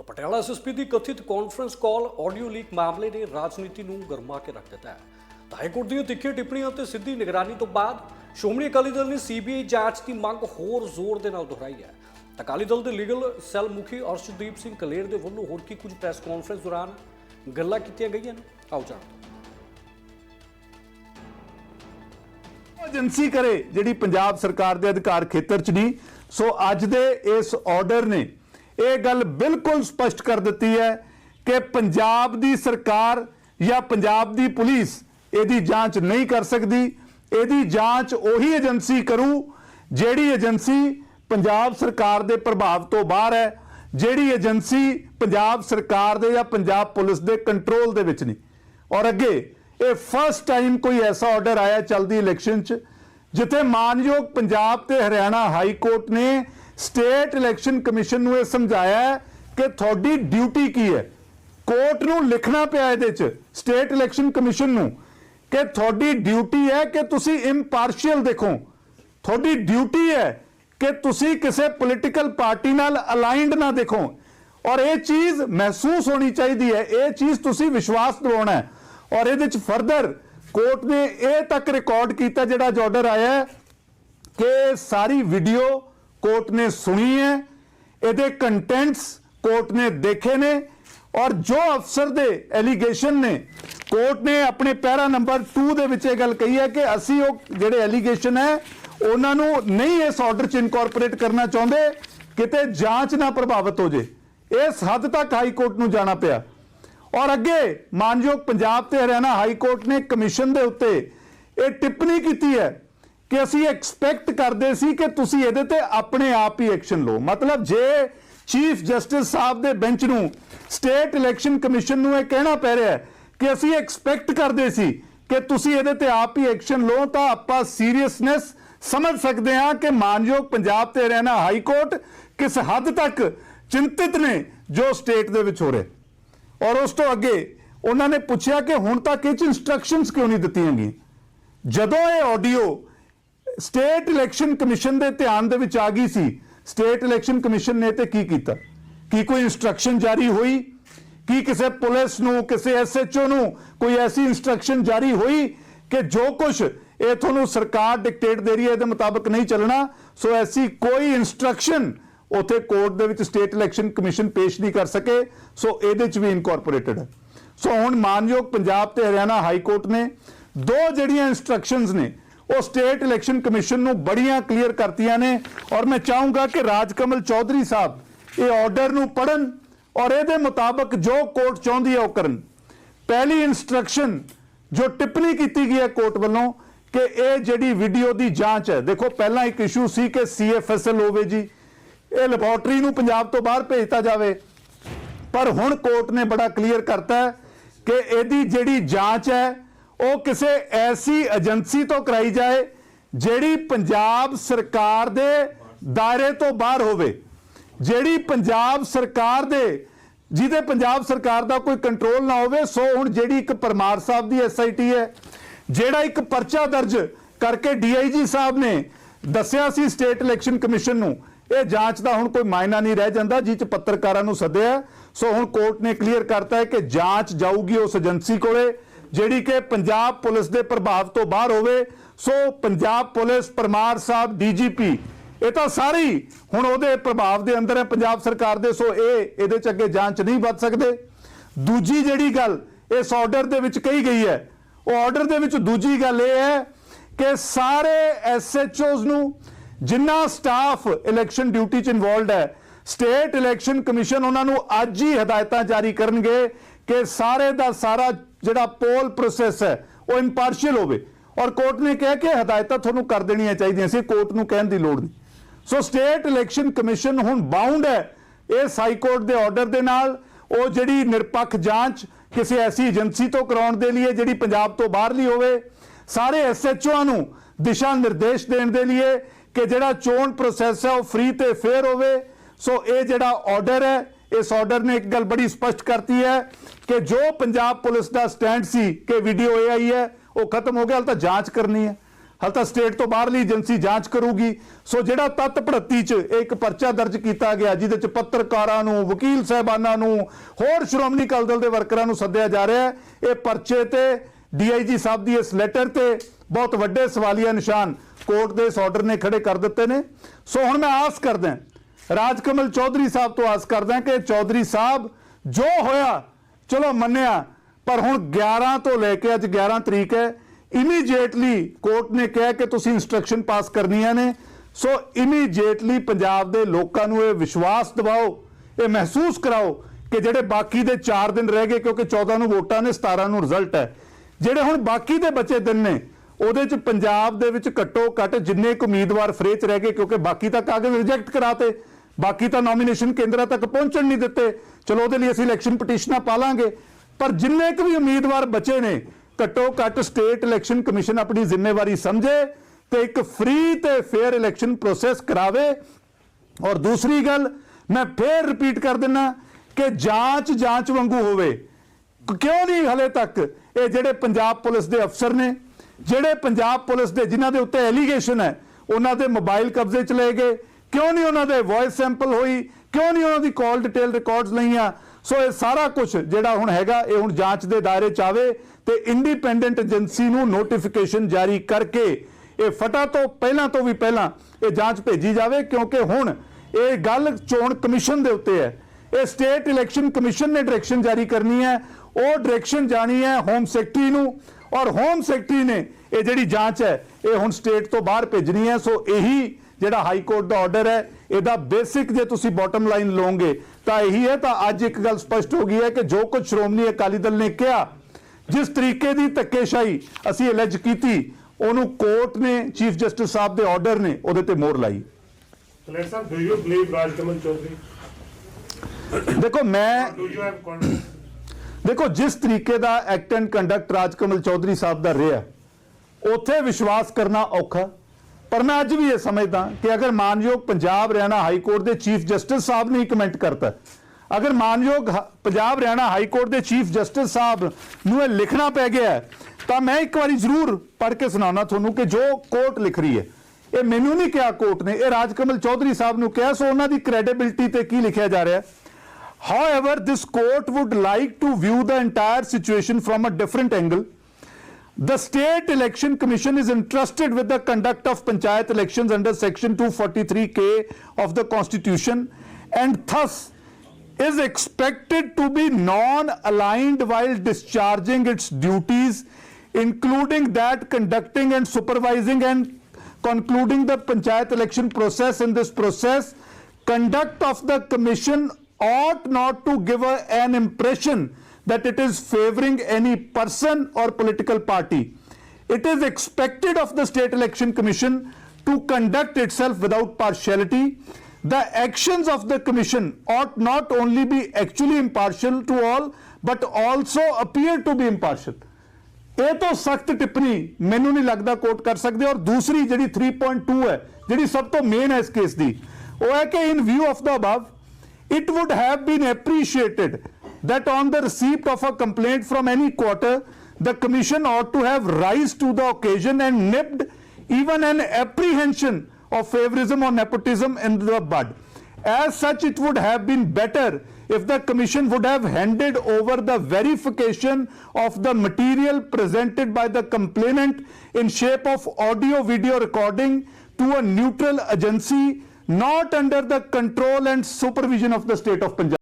ਤਾਂ ਪਟਿਆਲਾ ਐਸਐਸਪੀ ਦੀ ਕਥਿਤ conference call audio leak ਮਾਮਲੇ ਨੇ ਰਾਜਨੀਤੀ ਨੂੰ ਗਰਮਾ ਕੇ ਰੱਖ ਦਿੱਤਾ ਹੈ। ਤਾਂ ਹਾਈਕੋਰਟ ਦੀਆਂ ਤਿੱਖੀਆਂ ਟਿੱਪਣੀਆਂ ਤੇ ਸਿੱਧੀ ਨਿਗਰਾਨੀ ਤੋਂ ਬਾਅਦ ਸ਼੍ਰੋਮਣੀ ਅਕਾਲੀ ਦਲ ਨੇ ਸੀਬੀਆਈ ਜਾਂਚ ਦੀ ਮੰਗ ਹੋਰ ਜ਼ੋਰ ਦੇ ਨਾਲ ਦੁਹਰਾਈ ਹੈ। ਤਾਂ ਅਕਾਲੀ ਦਲ ਦੇ ਲੀਗਲ ਸੈੱਲ ਮੁਖੀ ਅਰਸ਼ਦੀਪ ਸਿੰਘ ਕਲੇਰ ਦੇ ਵੱਲੋਂ ਹੋਰ ਕੀ ਕੁਝ ਪ੍ਰੈਸ ਕਾਨਫਰੰਸ ਦੌਰਾਨ ਗੱਲਾਂ ਕੀਤੀਆਂ ਗਈਆਂ ਨੇ? ਆਓ ਜਾਣਦੇ ਹਾਂ ਏਜੰਸੀ ਕਰੇ, ਜਿਹੜੀ ਪੰਜਾਬ ਸਰਕਾਰ ਦੇ ਅਧਿਕਾਰ ਖੇਤਰ ਚ ਨਹੀਂ, ਸੋ ਅੱਜ ਦੇ ਇਸ ਆਰਡਰ ਨੇ ਇਹ ਗੱਲ ਬਿਲਕੁਲ ਸਪਸ਼ਟ ਕਰ ਦਿੱਤੀ ਹੈ ਕਿ ਪੰਜਾਬ ਦੀ ਸਰਕਾਰ ਜਾਂ ਪੰਜਾਬ ਦੀ ਪੁਲਿਸ ਇਹਦੀ ਜਾਂਚ ਨਹੀਂ ਕਰ ਸਕਦੀ। ਇਹਦੀ ਜਾਂਚ ਉਹੀ ਏਜੰਸੀ ਕਰੂ ਜਿਹੜੀ ਏਜੰਸੀ ਪੰਜਾਬ ਸਰਕਾਰ ਦੇ ਪ੍ਰਭਾਵ ਤੋਂ ਬਾਹਰ ਹੈ, ਜਿਹੜੀ ਏਜੰਸੀ ਪੰਜਾਬ ਸਰਕਾਰ ਦੇ ਜਾਂ ਪੰਜਾਬ ਪੁਲਿਸ ਦੇ ਕੰਟਰੋਲ ਦੇ ਵਿੱਚ ਨਹੀਂ। ਔਰ ਅੱਗੇ, ਇਹ ਫਸਟ ਟਾਈਮ ਕੋਈ ਐਸਾ ਆਰਡਰ ਆਇਆ ਚਲਦੀ ਇਲੈਕਸ਼ਨ 'ਚ, ਜਿੱਥੇ ਮਾਨਯੋਗ ਪੰਜਾਬ ਤੇ ਹਰਿਆਣਾ ਹਾਈ ਕੋਰਟ ਨੇ ਸਟੇਟ ਇਲੈਕਸ਼ਨ ਕਮਿਸ਼ਨ ਨੂੰ ਇਹ ਸਮਝਾਇਆ ਕਿ ਤੁਹਾਡੀ ਡਿਊਟੀ ਕੀ ਹੈ? ਕੋਰਟ ਨੂੰ ਲਿਖਣਾ ਪਿਆ ਇਹਦੇ 'ਚ ਸਟੇਟ ਇਲੈਕਸ਼ਨ ਕਮਿਸ਼ਨ ਨੂੰ, ਕਿ ਤੁਹਾਡੀ ਡਿਊਟੀ ਹੈ ਕਿ ਤੁਸੀਂ ਇੰਪਾਰਸ਼ੀਅਲ ਦੇਖੋ। ਤੁਹਾਡੀ ਡਿਊਟੀ ਹੈ ਕਿ ਤੁਸੀਂ ਕਿਸੇ ਪੋਲੀਟੀਕਲ ਪਾਰਟੀ ਨਾਲ ਅਲਾਈਨਡ ਨਾ ਦੇਖੋ। ਔਰ ਇਹ ਚੀਜ਼ ਮਹਿਸੂਸ ਹੋਣੀ ਚਾਹੀਦੀ ਹੈ, ਇਹ ਚੀਜ਼ ਤੁਸੀਂ ਵਿਸ਼ਵਾਸ ਦਿਵਾਉਣਾ ਹੈ। ਔਰ ਇਹਦੇ ਚ ਫਰਦਰ ਕੋਰਟ ਨੇ ਇਹ ਤੱਕ ਰਿਕਾਰਡ ਕੀਤਾ ਜਿਹੜਾ ਆਰਡਰ ਆਇਆ ਕਿ ਸਾਰੀ ਵੀਡੀਓ ਕੋਰਟ ਨੇ ਸੁਣੀ ਹੈ, ਇਹਦੇ ਕੰਟੈਂਟਸ ਕੋਰਟ ਨੇ ਦੇਖੇ ਨੇ ਔਰ ਜੋ ਅਫਸਰ ਦੇ ਐਲੀਗੇਸ਼ਨ ਨੇ, ਕੋਰਟ ਨੇ ਆਪਣੇ ਪੈਰਾ ਨੰਬਰ 2 ਦੇ ਵਿੱਚ ਇਹ ਗੱਲ ਕਹੀ ਹੈ ਕਿ ਅਸੀਂ ਉਹ ਜਿਹੜੇ ਐਲੀਗੇਸ਼ਨ ਹੈ, ਉਹਨਾਂ ਨੂੰ ਨਹੀਂ ਇਸ ਆਰਡਰ 'ਚ ਇਨਕੋਰਪੋਰੇਟ ਕਰਨਾ ਚਾਹੁੰਦੇ, ਕਿਤੇ ਜਾਂਚ ਨਾ ਪ੍ਰਭਾਵਿਤ ਹੋ ਜੇ। ਇਸ ਹੱਦ ਤੱਕ ਹਾਈ ਕੋਰਟ ਨੂੰ ਜਾਣਾ ਪਿਆ। ਔਰ ਅੱਗੇ, ਮਾਨਯੋਗ ਪੰਜਾਬ ਤੇ ਹਰਿਆਣਾ ਹਾਈ ਕੋਰਟ ਨੇ ਕਮਿਸ਼ਨ ਦੇ ਉੱਤੇ ਇਹ ਟਿੱਪਣੀ ਕੀਤੀ ਹੈ ਕਿ ਅਸੀਂ ਐਕਸਪੈਕਟ ਕਰਦੇ ਸੀ ਕਿ ਤੁਸੀਂ ਇਹਦੇ ਤੇ ਆਪਣੇ ਆਪ ਹੀ ਐਕਸ਼ਨ ਲਓ। ਮਤਲਬ ਜੇ ਚੀਫ ਜਸਟਿਸ ਸਾਹਿਬ ਦੇ ਬੈਂਚ ਨੂੰ ਸਟੇਟ ਇਲੈਕਸ਼ਨ ਕਮਿਸ਼ਨ ਨੂੰ ਇਹ ਕਹਿਣਾ ਪੈ ਰਿਹਾ ਹੈ ਕਿ ਅਸੀਂ ਐਕਸਪੈਕਟ ਕਰਦੇ ਸੀ ਕਿ ਤੁਸੀਂ ਇਹਦੇ ਤੇ ਆਪ ਹੀ ਐਕਸ਼ਨ ਲਓ, ਤਾਂ ਆਪਾਂ ਸੀਰੀਅਸਨੈਸ ਸਮਝ ਸਕਦੇ ਹਾਂ ਕਿ ਮਾਨਯੋਗ ਪੰਜਾਬ ਤੇ ਹਰਿਆਣਾ ਹਾਈ ਕੋਰਟ ਕਿਸ ਹੱਦ ਤੱਕ ਚਿੰਤਿਤ ਨੇ ਜੋ ਸਟੇਟ ਦੇ ਵਿੱਚ ਹੋ ਰਿਹਾ ਔਰ ਉਸ ਤੋਂ ਅੱਗੇ ਉਹਨਾਂ ਨੇ ਪੁੱਛਿਆ ਕਿ ਹੁਣ ਤੱਕ ਇਹ ਚ ਇਨਸਟਰਕਸ਼ਨਸ ਕਿਉਂ ਨਹੀਂ ਦਿੱਤੀਆਂ ਗਈਆਂ? ਜਦੋਂ ਇਹ ਆਡੀਓ ਸਟੇਟ ਇਲੈਕਸ਼ਨ ਕਮਿਸ਼ਨ ਦੇ ਧਿਆਨ ਦੇ ਵਿੱਚ ਆ ਗਈ ਸੀ। ਸਟੇਟ ਇਲੈਕਸ਼ਨ ਕਮਿਸ਼ਨ ਨੇ ਤੇ ਕੀ ਕੀਤਾ? ਕੀ ਕੋਈ ਇਨਸਟਰਕਸ਼ਨ ਜਾਰੀ ਹੋਈ? ਕੀ ਕਿਸੇ ਪੁਲਿਸ ਨੂੰ, ਕਿਸੇ ਐਸਐਚਓ ਨੂੰ ਕੋਈ ਐਸੀ ਇਨਸਟਰਕਸ਼ਨ ਜਾਰੀ ਹੋਈ ਕਿ ਜੋ ਕੁਝ ਇਹ ਤੁਹਾਨੂੰ ਸਰਕਾਰ ਡਿਕਟੇਟ ਦੇ ਰਹੀ ਹੈ, ਇਹਦੇ ਮੁਤਾਬਕ ਨਹੀਂ ਚੱਲਣਾ? ਸੋ ਐਸੀ ਕੋਈ ਇਨਸਟਰਕਸ਼ਨ ਉਥੇ ਕੋਰਟ ਦੇ ਵਿੱਚ ਸਟੇਟ ਇਲੈਕਸ਼ਨ ਕਮਿਸ਼ਨ ਪੇਸ਼ ਨਹੀਂ ਕਰ ਸਕੇ। ਸੋ ਇਹਦੇ ਚ ਵੀ ਇਨਕੋਰਪੋਰੇਟਡ ਹੈ। ਸੋ ਹੁਣ ਮਾਨਯੋਗ ਪੰਜਾਬ ਤੇ ਹਰਿਆਣਾ ਹਾਈ ਕੋਰਟ ਨੇ ਦੋ ਜਿਹੜੀਆਂ ਇਨਸਟਰਕਸ਼ਨਸ ਨੇ ਉਹ ਸਟੇਟ ਇਲੈਕਸ਼ਨ ਕਮਿਸ਼ਨ ਨੂੰ ਬੜੀਆਂ ਕਲੀਅਰ ਕਰਤੀਆਂ ਨੇ ਔਰ ਮੈਂ ਚਾਹੂੰਗਾ ਕਿ ਰਾਜਕਮਲ ਚੌਧਰੀ ਸਾਹਿਬ ਇਹ ਆਰਡਰ ਨੂੰ ਪੜਨ ਔਰ ਇਹਦੇ ਮੁਤਾਬਕ ਜੋ ਕੋਰਟ ਚਾਹੁੰਦੀ ਹੈ ਉਹ ਕਰਨ। ਪਹਿਲੀ ਇਨਸਟਰਕਸ਼ਨ ਜੋ ਟਿੱਪਣੀ ਕੀਤੀ ਗਈ ਹੈ ਕੋਰਟ ਵੱਲੋਂ ਕਿ ਇਹ ਜਿਹੜੀ ਵੀਡੀਓ ਦੀ ਜਾਂਚ ਹੈ, ਦੇਖੋ ਪਹਿਲਾਂ ਇੱਕ ਇਸ਼ੂ ਸੀ ਕਿ ਸੀਐਫਐਸਐਲ ਹੋਵੇ ਜੀ, ਇਹ ਲੈਬੋਰਟਰੀ ਨੂੰ ਪੰਜਾਬ ਤੋਂ ਬਾਹਰ ਭੇਜਤਾ ਜਾਵੇ। ਪਰ ਹੁਣ ਕੋਰਟ ਨੇ ਬੜਾ ਕਲੀਅਰ ਕਰਤਾ ਕਿ ਇਹਦੀ ਜਿਹੜੀ ਜਾਂਚ ਹੈ ਉਹ ਕਿਸੇ ਐਸੀ ਏਜੰਸੀ ਤੋਂ ਕਰਾਈ ਜਾਏ ਜਿਹੜੀ ਪੰਜਾਬ ਸਰਕਾਰ ਦੇ ਦਾਇਰੇ ਤੋਂ ਬਾਹਰ ਹੋਵੇ। ਜਿਹੜੀ ਪੰਜਾਬ ਸਰਕਾਰ ਦੇ, ਜਿਹਦੇ ਪੰਜਾਬ ਸਰਕਾਰ ਦਾ ਕੋਈ ਕੰਟਰੋਲ ਨਾ ਹੋਵੇ, ਸੋ ਹੁਣ ਜਿਹੜੀ ਇੱਕ ਪਰਮਾਰ ਸਾਹਿਬ ਦੀ ਐਸਆਈਟੀ ਹੈ, ਜਿਹੜਾ ਇੱਕ ਪਰਚਾ ਦਰਜ ਕਰਕੇ ਡੀਆਈਜੀ ਸਾਹਿਬ ਨੇ ਦੱਸਿਆ ਸੀ ਸਟੇਟ ਇਲੈਕਸ਼ਨ ਕਮਿਸ਼ਨ ਨੂੰ, ਇਹ ਜਾਂਚ ਦਾ ਹੁਣ ਕੋਈ ਮਾਇਨਾ ਨਹੀਂ ਰਹਿ ਜਾਂਦਾ, ਜਿਹ ਚ ਪੱਤਰਕਾਰਾਂ ਨੂੰ ਸੱਦਿਆ। ਸੋ ਹੁਣ ਕੋਰਟ ਨੇ ਕਲੀਅਰ ਕਰਤਾ ਹੈ ਕਿ ਜਾਂਚ ਜਾਊਗੀ ਉਸ ਏਜੰਸੀ ਕੋਲੇ। ਜਿਹੜੀ ਕਿ ਪੰਜਾਬ ਪੁਲਿਸ ਦੇ ਪ੍ਰਭਾਵ ਤੋਂ ਬਾਹਰ ਹੋਵੇ, so Punjab police Parmar sahib DGP, ਇਹ ਤਾਂ ਸਾਰੇ ਹੀ ਹੁਣ ਉਹਦੇ ਪ੍ਰਭਾਵ ਦੇ ਅੰਦਰ ਹੈ ਪੰਜਾਬ ਸਰਕਾਰ ਦੇ, ਸੋ ਇਹ ਇਹਦੇ ਚ ਅੱਗੇ ਜਾਂਚ ਨਹੀਂ ਵੱਧ ਸਕਦੇ। ਦੂਜੀ ਜਿਹੜੀ ਗੱਲ ਇਸ ਆਰਡਰ ਦੇ ਵਿੱਚ ਕਹੀ ਗਈ ਹੈ, ਉਹ ਆਰਡਰ ਦੇ ਵਿੱਚ ਦੂਜੀ ਗੱਲ ਇਹ ਹੈ ਕਿ ਸਾਰੇ ਐਸਐਚਓਜ਼ ਨੂੰ ਜਿੰਨਾ ਸਟਾਫ ਇਲੈਕਸ਼ਨ ਡਿਊਟੀ 'ਚ ਇਨਵੋਲਡ ਹੈ ਸਟੇਟ ਇਲੈਕਸ਼ਨ ਕਮਿਸ਼ਨ ਉਹਨਾਂ ਨੂੰ ਅੱਜ ਹੀ ਹਦਾਇਤਾਂ ਜਾਰੀ ਕਰਨਗੇ ਕਿ ਸਾਰੇ ਦਾ ਸਾਰਾ ਜਿਹੜਾ ਪੋਲ ਪ੍ਰੋਸੈਸ ਹੈ, ਉਹ ਇੰਪਾਰਸ਼ੀਅਲ ਹੋਵੇ। ਔਰ ਕੋਰਟ ਨੇ ਕਿਹਾ ਕਿ ਹਦਾਇਤਾਂ ਤੁਹਾਨੂੰ ਕਰ ਦੇਣੀਆਂ ਚਾਹੀਦੀਆਂ ਸੀ, ਕੋਰਟ ਨੂੰ ਕਹਿਣ ਦੀ ਲੋੜ ਨਹੀਂ। ਸੋ ਸਟੇਟ ਇਲੈਕਸ਼ਨ ਕਮਿਸ਼ਨ ਹੁਣ ਬਾਉਂਡ ਹੈ ਇਸ ਹਾਈ ਕੋਰਟ ਦੇ ਆਰਡਰ ਦੇ ਨਾਲ। ਉਹ ਜਿਹੜੀ ਨਿਰਪੱਖ ਜਾਂਚ ਕਿਸੇ ਐਸੀ ਏਜੰਸੀ ਤੋਂ ਕਰਾਉਣ ਦੇ ਲਈ ਜਿਹੜੀ ਪੰਜਾਬ ਤੋਂ ਬਾਹਰਲੀ ਹੋਵੇ। ਸਾਰੇ ਐਸਐਚਓਆਂ ਨੂੰ ਦਿਸ਼ਾ ਨਿਰਦੇਸ਼ ਦੇਣ ਦੇ ਲਈ ਕਿ ਜਿਹੜਾ ਚੋਣ ਪ੍ਰੋਸੈਸ ਹੈ, ਉਹ ਫ੍ਰੀ ਤੇ ਫੇਅਰ ਹੋਵੇ। ਸੋ ਇਹ ਜਿਹੜਾ ਆਰਡਰ ਹੈ ਇਸ ਆਰਡਰ ਨੇ ਇੱਕ ਗੱਲ ਬੜੀ ਸਪਸ਼ਟ ਕਰਤੀ ਹੈ ਕਿ ਜੋ ਪੰਜਾਬ ਪੁਲਿਸ ਦਾ ਸਟੈਂਡ ਸੀ ਕਿ ਵੀਡੀਓ ਇਹ ਆਈ ਹੈ, ਉਹ ਖਤਮ ਹੋ ਗਿਆ, ਹਾਲ ਤਾਂ ਜਾਂਚ ਕਰਨੀ ਹੈ। ਹਾਲ ਤਾਂ ਸਟੇਟ ਤੋਂ ਬਾਹਰਲੀ ਏਜੰਸੀ ਜਾਂਚ ਕਰੂਗੀ। ਸੋ ਜਿਹੜਾ ਤੱਤ ਭੜਤੀ ਚ ਇਹ ਇੱਕ ਪਰਚਾ ਦਰਜ ਕੀਤਾ ਗਿਆ, ਜਿਹਦੇ ਚ ਪੱਤਰਕਾਰਾਂ ਨੂੰ, ਵਕੀਲ ਸਾਹਿਬਾਨਾਂ ਨੂੰ, ਹੋਰ ਸ਼੍ਰੋਮਣੀ ਅਕਾਲੀ ਦਲ ਦੇ ਵਰਕਰਾਂ ਨੂੰ ਸੱਦਿਆ ਜਾ ਰਿਹਾ ਹੈ, ਇਹ ਪਰਚੇ ਤੇ ਡੀਆਈਜੀ ਸਾਹਿਬ ਦੀ ਇਸ ਲੈਟਰ ਤੇ ਬਹੁਤ ਵੱਡੇ ਸਵਾਲੀਆ ਨਿਸ਼ਾਨ ਕੋਰਟ ਦੇ ਇਸ ਆਰਡਰ ਨੇ ਖੜੇ ਕਰ ਦਿੱਤੇ ਨੇ। ਸੋ ਹੁਣ ਮੈਂ ਆਸ ਕਰਦਾ ਰਾਜਕਮਲ ਚੌਧਰੀ ਸਾਹਿਬ ਤੋਂ ਆਸ ਕਰਦਾ ਕਿ ਚੌਧਰੀ ਸਾਹਿਬ ਜੋ ਹੋਇਆ, ਚਲੋ ਮੰਨਿਆ, ਪਰ ਹੁਣ 11 ਤੋਂ ਲੈ ਕੇ ਅੱਜ 11 ਤਰੀਕ ਹੈ ਇਮੀਡੀਏਟਲੀ ਕੋਰਟ ਨੇ ਕਿਹਾ ਕਿ ਤੁਸੀਂ ਇਨਸਟਰਕਸ਼ਨ ਪਾਸ ਕਰਨੀਆਂ ਨੇ। ਸੋ ਇਮੀਡੀਏਟਲੀ ਪੰਜਾਬ ਦੇ ਲੋਕਾਂ ਨੂੰ ਇਹ ਵਿਸ਼ਵਾਸ ਦਿਵਾਓ, ਇਹ ਮਹਿਸੂਸ ਕਰਾਓ ਕਿ ਜਿਹੜੇ ਬਾਕੀ ਦੇ 4 ਦਿਨ ਰਹਿ ਗਏ, ਕਿਉਂਕਿ 14 ਨੂੰ ਵੋਟਾਂ ਨੇ 17 ਨੂੰ ਰਿਜ਼ਲਟ ਹੈ। ਜਿਹੜੇ ਹੁਣ ਬਾਕੀ ਦੇ ਬਚੇ ਦਿਨ ਨੇ, ਉਹਦੇ ਚ ਪੰਜਾਬ ਦੇ ਵਿੱਚ ਘੱਟੋ ਘੱਟ ਜਿੰਨੇ ਕੁ ਉਮੀਦਵਾਰ ਫਰੇ ਚ ਰਹਿ ਗਏ, ਕਿਉਂਕਿ ਬਾਕੀ ਤਾਂ ਕਾਗਜ਼ ਰਿਜੈਕਟ ਕਰਾਤੇ। ਬਾਕੀ ਤਾਂ ਨੋਮੀਨੇਸ਼ਨ ਕੇਂਦਰਾਂ ਤੱਕ ਪਹੁੰਚਣ ਨਹੀਂ ਦਿੱਤੇ। ਚਲੋ ਉਹਦੇ ਲਈ ਅਸੀਂ ਇਲੈਕਸ਼ਨ ਪਟੀਸ਼ਨਾਂ ਪਾ ਪਾਲਾਂਗੇ। ਪਰ ਜਿੰਨੇ ਕੁ ਵੀ ਉਮੀਦਵਾਰ ਬਚੇ ਨੇ, ਘੱਟੋ ਘੱਟ ਸਟੇਟ ਇਲੈਕਸ਼ਨ ਕਮਿਸ਼ਨ ਆਪਣੀ ਜ਼ਿੰਮੇਵਾਰੀ ਸਮਝੇ ਤੇ ਇੱਕ ਫ੍ਰੀ ਤੇ ਫੇਅਰ ਇਲੈਕਸ਼ਨ ਪ੍ਰੋਸੈਸ ਕਰਾਵੇ। ਔਰ ਦੂਸਰੀ ਗੱਲ, ਮੈਂ ਫੇਰ ਰਿਪੀਟ ਕਰ ਦਿੰਨਾ ਕਿ ਜਾਂਚ ਜਾਂਚ ਵਾਂਗੂ ਹੋਵੇ। ਕਿਉਂ ਨਹੀਂ ਹਲੇ ਤੱਕ ਇਹ ਜਿਹੜੇ ਪੰਜਾਬ ਪੁਲਿਸ ਦੇ ਅਫਸਰ ਨੇ, ਜਿਹੜੇ ਪੰਜਾਬ ਪੁਲਿਸ ਦੇ ਜਿਨ੍ਹਾਂ ਦੇ ਉੱਤੇ ਐਲੀਗੇਸ਼ਨ ਹੈ, ਉਹਨਾਂ ਦੇ ਮੋਬਾਈਲ ਕਬਜ਼ੇ ਚ ਲਏ ਗਏ ਕਿਉਂ ਨਹੀਂ ਉਹਨਾਂ ਦੇ ਵੌਇਸ ਸੈਂਪਲ ਹੋਈ? ਕਿਉਂ ਨਹੀਂ ਉਹਨਾਂ ਦੀ ਕਾਲ ਡਿਟੇਲ ਰਿਕਾਰਡਸ ਲਈਆਂ? ਸੋ ਇਹ ਸਾਰਾ ਕੁਝ ਜਿਹੜਾ ਹੁਣ ਹੈਗਾ, ਇਹ ਹੁਣ ਜਾਂਚ ਦੇ ਦਾਇਰੇ ਚ ਆਵੇ ਤੇ ਇੰਡੀਪੈਂਡੈਂਟ ਏਜੰਸੀ ਨੂੰ ਨੋਟੀਫਿਕੇਸ਼ਨ ਜਾਰੀ ਕਰਕੇ ਇਹ ਫਟਾ ਤੋਂ ਪਹਿਲਾਂ ਤੋਂ ਵੀ ਪਹਿਲਾਂ ਇਹ ਜਾਂਚ ਭੇਜੀ ਜਾਵੇ, ਕਿਉਂਕਿ ਹੁਣ ਇਹ ਗੱਲ ਚੋਣ ਕਮਿਸ਼ਨ ਦੇ ਉੱਤੇ ਹੈ। ਇਹ ਸਟੇਟ ਇਲੈਕਸ਼ਨ ਕਮਿਸ਼ਨ ਨੇ ਡਾਇਰੈਕਸ਼ਨ ਜਾਰੀ ਕਰਨੀ ਹੈ। ਉਹ ਡਾਇਰੈਕਸ਼ਨ ਜਾਣੀ ਹੈ ਹੋਮ ਸੈਕਟਰੀ ਨੂੰ ਔਰ ਹੋਮ ਸੈਕਟਰੀ ਨੇ ਇਹ ਜਿਹੜੀ ਜਾਂਚ ਹੈ, ਇਹ ਹੁਣ ਸਟੇਟ ਤੋਂ ਬਾਹਰ ਭੇਜਣੀ ਹੈ। ਸੋ ਇਹੀ ਜਿਹੜਾ ਹਾਈ ਕੋਰਟ ਦਾ ਆਰਡਰ ਹੈ ਇਹਦਾ ਬੇਸਿਕ ਜੇ ਤੁਸੀਂ ਬਾਟਮ ਲਾਈਨ ਲਓਗੇ ਤਾਂ ਇਹੀ ਹੈ ਤਾਂ ਅੱਜ ਇੱਕ ਗੱਲ ਸਪਸ਼ਟ ਹੋ ਗਈ ਹੈ ਕਿ ਜੋ ਕੁਝ ਸ਼੍ਰੋਮਣੀ ਅਕਾਲੀ ਦਲ ਨੇ ਕਿਹਾ ਜਿਸ ਤਰੀਕੇ ਦੀ ਧੱਕੇਸ਼ਾਹੀ ਅਸੀਂ ਅਲੈਜ ਕੀਤੀ ਉਹਨੂੰ ਕੋਰਟ ਨੇ ਚੀਫ ਜਸਟਿਸ ਸਾਹਿਬ ਦੇ ਆਰਡਰ ਨੇ ਉਹਦੇ ਤੇ ਮੋਹਰ ਲਾਈ? ਦੇਖੋ ਮੈਂ? ਦੇਖੋ ਜਿਸ ਤਰੀਕੇ ਦਾ act and conduct Rajkamal Chaudhary sahib ਦਾ ਰਿਹਾ ਉੱਥੇ ਵਿਸ਼ਵਾਸ ਕਰਨਾ ਔਖਾ ਪਰ ਮੈਂ ਅੱਜ ਵੀ ਇਹ ਸਮਝਦਾ ਕਿ ਅਗਰ ਮਾਨਯੋਗ ਪੰਜਾਬ ਹਰਿਆਣਾ ਹਾਈ ਕੋਰਟ ਦੇ ਚੀਫ ਜਸਟਿਸ ਸਾਹਿਬ ਨੇ ਹੀ ਕਮੈਂਟ ਕਰਤਾ ਅਗਰ ਮਾਨਯੋਗ ਪੰਜਾਬ ਹਰਿਆਣਾ ਹਾਈ ਕੋਰਟ ਦੇ ਚੀਫ ਜਸਟਿਸ ਸਾਹਿਬ ਨੂੰ ਇਹ ਲਿਖਣਾ ਪੈ ਗਿਆ ਤਾਂ ਮੈਂ ਇੱਕ ਵਾਰੀ ਜ਼ਰੂਰ ਪੜ੍ਹ ਕੇ ਸੁਣਾਉਣਾ ਤੁਹਾਨੂੰ ਕਿ ਜੋ ਕੋਰਟ ਲਿਖ ਰਹੀ ਹੈ ਇਹ ਮੈਨੂੰ ਨਹੀਂ ਕਿਹਾ ਕੋਰਟ ਨੇ ਇਹ ਰਾਜਕਮਲ ਚੌਧਰੀ ਸਾਹਿਬ ਨੂੰ ਕਿਹਾ ਸੋ ਉਹਨਾਂ ਦੀ ਕ੍ਰੈਡੀਬਿਲਟੀ ਤੇ ਕੀ ਲਿਖਿਆ ਜਾ ਰਿਹਾ ਹੈ However, this court would like to view the entire situation from a different angle. The State Election Commission is entrusted with the conduct of panchayat elections under section 243K of the Constitution and thus is expected to be non-aligned while discharging its duties, including that conducting and supervising and concluding the panchayat election process. In this process, conduct of the commission ought not to give a- an impression that it is favoring any person or political party. It is expected of the State Election Commission to conduct itself without partiality. The actions of the Commission ought not only be actually impartial to all, but also appear to be impartial. ਇਹ ਤੋਂ ਸਖਤ ਟਿੱਪਣੀ ਮੈਨੂੰ ਨਹੀਂ ਲੱਗਦਾ court ਕਰ ਸਕਦੇ ਔਰ ਦੂਸਰੀ ਜਿਹੜੀ 3.2 ਹੈ ਜਿਹੜੀ ਸਭ ਤੋਂ ਮੇਨ ਹੈ ਇਸ ਕੇਸ ਦੀ ਉਹ ਹੈ ਕਿ in view of the above it would have been appreciated that on the receipt of a complaint from any quarter, the commission ought to have rise to the occasion and nipped even an apprehension of favorism or nepotism in the bud. As such, it would have been better if the commission would have handed over the verification of the material presented by the complainant in shape of audio video recording to a neutral agency not under the control and supervision of the state of Punjab.